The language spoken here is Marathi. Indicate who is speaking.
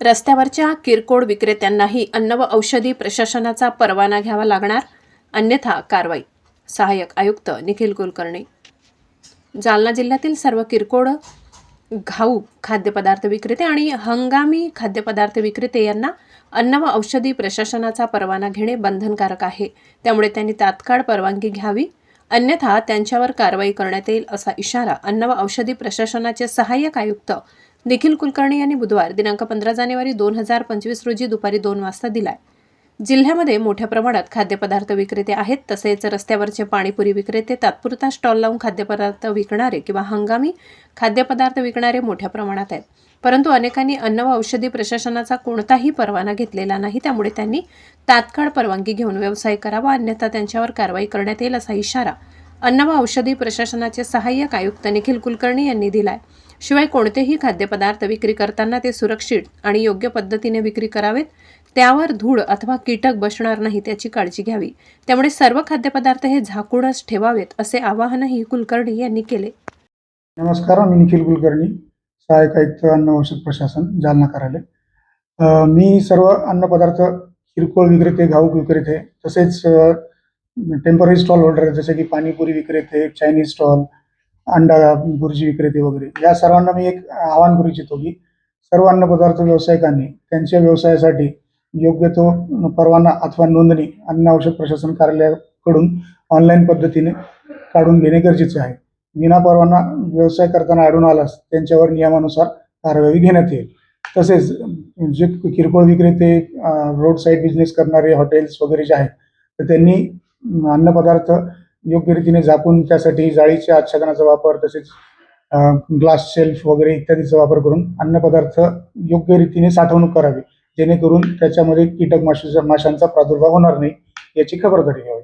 Speaker 1: रस्त्यावरच्या किरकोळ विक्रेत्यांनाही अन्न व औषधी प्रशासनाचा परवाना घ्यावा लागणार? अन्यथा कारवाई. सहाय्यक आयुक्त निखिल कुलकर्णी. जालना जिल्ह्यातील सर्व किरकोळ घाऊ खाद्यपदार्थ विक्रेते आणि हंगामी खाद्यपदार्थ विक्रेते यांना अन्न व औषधी प्रशासनाचा परवाना घेणे बंधनकारक आहे. त्यामुळे त्यांनी तात्काळ परवानगी घ्यावी. अन्यथा त्यांच्यावर कारवाई करण्यात येईल असा इशारा अन्न व औषधी प्रशासनाचे सहाय्यक आयुक्त निखिल कुलकर्णी यांनी बुधवार दिनांक पंधरा जानेवारी दोन हजार पंचवीस रोजी दुपारी दोन वाजता दिलाय. जिल्ह्यामध्ये मोठ्या प्रमाणात खाद्यपदार्थ विक्रेते आहेत तसेच रस्त्यावरचे पाणीपुरी विक्रेते तात्पुरता स्टॉल लावून खाद्यपदार्थ विकणारे किंवा हंगामी खाद्यपदार्थ विकणारे मोठ्या प्रमाणात आहेत. परंतु अनेकांनी अन्न व औषधी प्रशासनाचा कोणताही परवाना घेतलेला नाही त्यामुळे त्यांनी तात्काळ परवानगी घेऊन व्यवसाय करावा अन्यथा त्यांच्यावर कारवाई करण्यात येईल असा इशारा अन्न व औषधी प्रशासनाचे सहाय्यक आयुक्त निखिल कुलकर्णी यांनी दिलाय. शिवाय कोणतेही खाद्यपदार्थ विक्री करताना ते सुरक्षित आणि योग्य पद्धतीने विक्री करावेत त्यावर धूळ अथवा कीटक बसणार नाही त्याची काळजी घ्यावी. त्यामुळे सर्व खाद्यपदार्थ हे झाकूनच ठेवावेत असे आवाहनही कुलकर्णी यांनी केले.
Speaker 2: नमस्कार मी निखिल कुलकर्णी सहाय्यक आयुक्त अन्न औषध प्रशासन जालना कार्यालय. मी सर्व अन्नपदार्थ किरकोळ विक्रेते घाऊक विक्रेते तसेच टेंपररी स्टॉल होल्डर जसे की पाणीपुरी विक्रेते चायनीज स्टॉल अंडा भुर्जी विक्रेते वगैरे. या सर्वांना मी एक आवाहन करू इच्छितो की सर्व अन्नपदार्थ व्यावसायिकांनी त्यांच्या व्यवसायासाठी योग्य तो परवाना अथवा नोंदणी अन्न औषध प्रशासन कार्यालयाकडून ऑनलाईन पद्धतीने काढून घेणे गरजेचे आहे. विना परवाना व्यवसाय करताना आढळून आलास त्यांच्यावर नियमानुसार कारवाई घेण्यात येईल. तसेच जे किरकोळ विक्रेते रोड साईड बिझनेस करणारे हॉटेल्स वगैरे जे आहेत तर त्यांनी अन्नपदार्थ योग्य रीतीने झाकून त्यासाठी जाळीच्या आच्छादनाचा वापर तसेच ग्लास शेल्फ वगैरे इत्यादीचा वापर करून अन्नपदार्थ योग्य रीतीने साठवणूक करावी. जेणेकरून त्याच्यामध्ये कीटक माशाचा माशांचा प्रादुर्भाव होणार नाही याची खबरदारी घ्यावी.